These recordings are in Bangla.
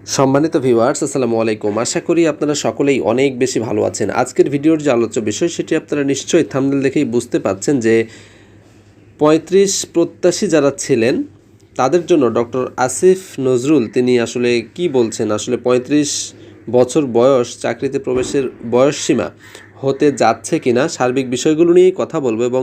সম্মানিত ভিউয়ার্স আসসালামু আলাইকুম। আশা করি আপনারা সকলেই অনেক বেশি ভালো আছেন। আজকের ভিডিওর যে আলোচ্য বিষয়, সেটি আপনারা নিশ্চয়ই থামনেল দেখেই বুঝতে পাচ্ছেন যে পঁয়ত্রিশ প্রত্যাশী যারা ছিলেন, তাদের জন্য ডক্টর আসিফ নজরুল তিনি আসলে কি বলছেন? আসলে পঁয়ত্রিশ বছর বয়স, চাকরিতে প্রবেশের বয়সসীমা হতে যাচ্ছে কিনা, সার্বিক বিষয়গুলো নিয়েই কথা বলব এবং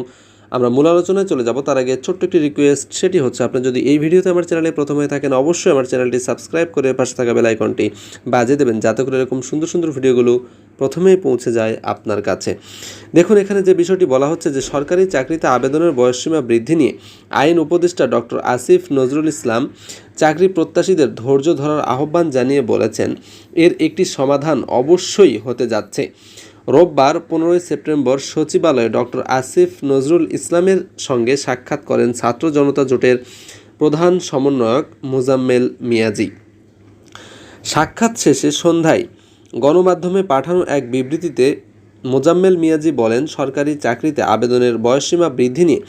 আমরা মূল আলোচনায় চলে যাব। তার আগে ছোট্ট একটি রিকোয়েস্ট সেটি হচ্ছে আপনি যদি এই ভিডিওতে আমার চ্যানেলে প্রথম থাকেন, অবশ্যই আমার চ্যানেলটি সাবস্ক্রাইব করে পাশে থাকা বেল আইকনটি বাজে দেবেন, যাতে করে এরকম সুন্দর সুন্দর ভিডিওগুলো প্রথমেই পৌঁছে যায় আপনার কাছে। দেখুন, এখানে যে বিষয়টি বলা হচ্ছে যে সরকারি চাকরিতে আবেদনের বয়সসীমা বৃদ্ধি নিয়ে আইন উপদেষ্টা ডক্টর আসিফ নজরুল ইসলাম চাকরি প্রত্যাশীদের ধৈর্য ধরার আহ্বান জানিয়ে বলেছেন। এর একটি সমাধান অবশ্যই হতে যাচ্ছে। রোববার পনেরোই সেপ্টেম্বর সচিবালয়ে ডক্টর আসিফ নজরুল ইসলামের সঙ্গে সাক্ষাৎ করেন ছাত্র জনতা জোটের প্রধান সমন্বয়ক মোজাম্মেল মিয়াজি। সাক্ষাৎ শেষে সন্ধ্যায় গণমাধ্যমে পাঠানো এক বিবৃতিতে মোজাম্মেল মিয়াজি বলেন, সরকারি চাকরিতে আবেদনের বয়সসীমা বৃদ্ধি নিয়ে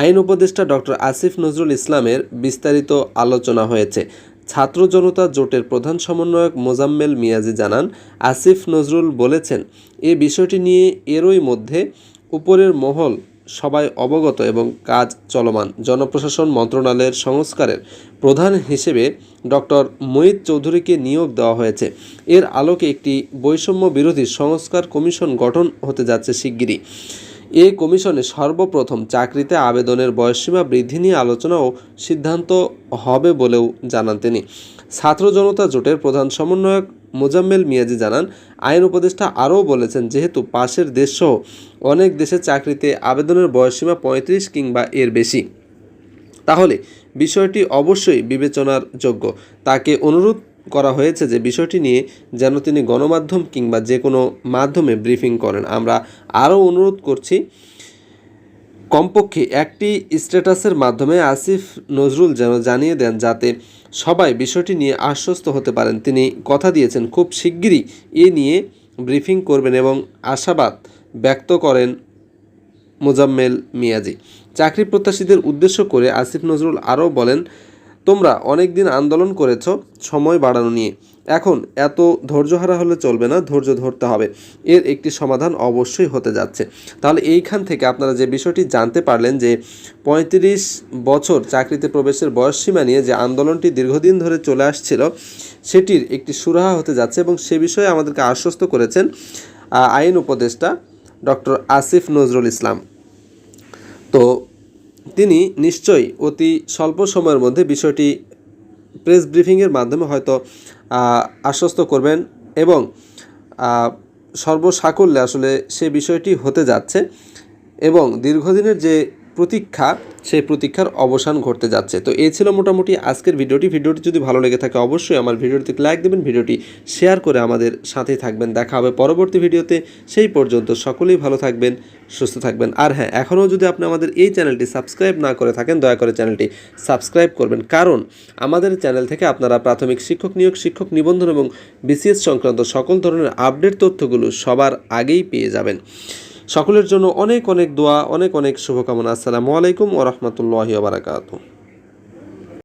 আইন উপদেষ্টা ডক্টর আসিফ নজরুল ইসলামের বিস্তারিত আলোচনা হয়েছে। ছাত্র জনতা জোটের প্রধান সমন্বয়ক মোজাম্মেল মিয়াজি জানান, আসিফ নজরুল বলেছেন, এ বিষয়টি নিয়ে এরই মধ্যে উপরের মহল সবাই অবগত এবং কাজ চলমান। জনপ্রশাসন মন্ত্রণালয়ের সংস্কারের প্রধান হিসেবে ডক্টর মঈদ চৌধুরীকে নিয়োগ দেওয়া হয়েছে। এর আলোকে একটি বৈষম্য বিরোধী সংস্কার কমিশন গঠন হতে যাচ্ছে শিগগিরই। এ কমিশনে সর্বপ্রথম চাকরিতে আবেদনের বয়সসীমা বৃদ্ধি নিয়ে আলোচনা ও সিদ্ধান্ত হবে বলেও জানান তিনি। ছাত্র জনতা জোটের প্রধান সমন্বয়ক মোজাম্মেল মিয়াজি জানান, আইন উপদেষ্টা আরও বলেছেন, যেহেতু পাশের দেশসহ অনেক দেশে চাকরিতে আবেদনের বয়সসীমা পঁয়ত্রিশ কিংবা এর বেশি। তাহলে বিষয়টি অবশ্যই বিবেচনার যোগ্য। তাকে অনুরোধ করা হয়েছে যে বিষয়টি নিয়ে যেন তিনি গণমাধ্যম কিংবা যে কোনো মাধ্যমে ব্রিফিং করেন। আমরা আরও অনুরোধ করছি, কমপক্ষে একটি স্ট্যাটাসের মাধ্যমে আসিফ নজরুল যেন জানিয়ে দেন যাতে সবাই বিষয়টি নিয়ে আশ্বস্ত হতে পারেন। তিনি কথা দিয়েছেন, খুব শিগগিরই এ নিয়ে ব্রিফিং করবেন এবং আশাবাদ ব্যক্ত করেন মোজাম্মেল মিয়াজি। চাকরি প্রত্যাশীদের উদ্দেশ্য করে আসিফ নজরুল আরও বলেন তোমরা অনেক দিন আন্দোলন করেছ, সময় বাড়ানো নিয়ে। এখন এত ধৈর্যহারা হলে চলবে না, ধৈর্য ধরতে হবে। এর একটি সমাধান অবশ্যই হতে যাচ্ছে। তাহলে এইখান থেকে আপনারা যে বিষয়টি জানতে পারলেন যে পঁয়ত্রিশ বছর চাকরিতে প্রবেশের বয়সসীমা নিয়ে যে আন্দোলনটি দীর্ঘদিন ধরে চলে আসছিল, সেটির একটি সুরাহা হতে যাচ্ছে এবং সে বিষয়ে আমাদেরকে আশ্বস্ত করেছেন আইন উপদেষ্টা ডক্টর আসিফ নজরুল ইসলাম। তো তিনি নিশ্চয়ই অতি স্বল্প সময়ের মধ্যে বিষয়টি প্রেস ব্রিফিংয়ের মাধ্যমে হয়তো আশ্বস্ত করবেন এবং সর্বসাকল্যে আসলে সে বিষয়টি হতে যাচ্ছে এবং দীর্ঘদিনের যে প্রতীক্ষা, সেই প্রতীক্ষার অবসান ঘটতে যাচ্ছে। তো এই ছিল মোটামুটি আজকের ভিডিওটি। ভিডিওটি যদি ভালো লেগে থাকে অবশ্যই আমার ভিডিওটিতে লাইক দেবেন, ভিডিওটি শেয়ার করে আমাদের সাথেই থাকবেন। দেখা হবে পরবর্তী ভিডিওতে। সেই পর্যন্ত সকলেই ভালো থাকবেন, সুস্থ থাকবেন। আর হ্যাঁ এখনও যদি আপনি আমাদের এই চ্যানেলটি সাবস্ক্রাইব না করে থাকেন, দয়া করে চ্যানেলটি সাবস্ক্রাইব করবেন। কারণ আমাদের চ্যানেল থেকে আপনারা প্রাথমিক শিক্ষক নিয়োগ, শিক্ষক নিবন্ধন এবং বিসিএস সংক্রান্ত সকল ধরনের আপডেট তথ্যগুলো সবার আগেই পেয়ে যাবেন। সকলের জন্য অনেক অনেক দোয়া অনেক অনেক শুভকামনা। আসসালামু আলাইকুম ওরহমতুল্লাহ বারাকাতু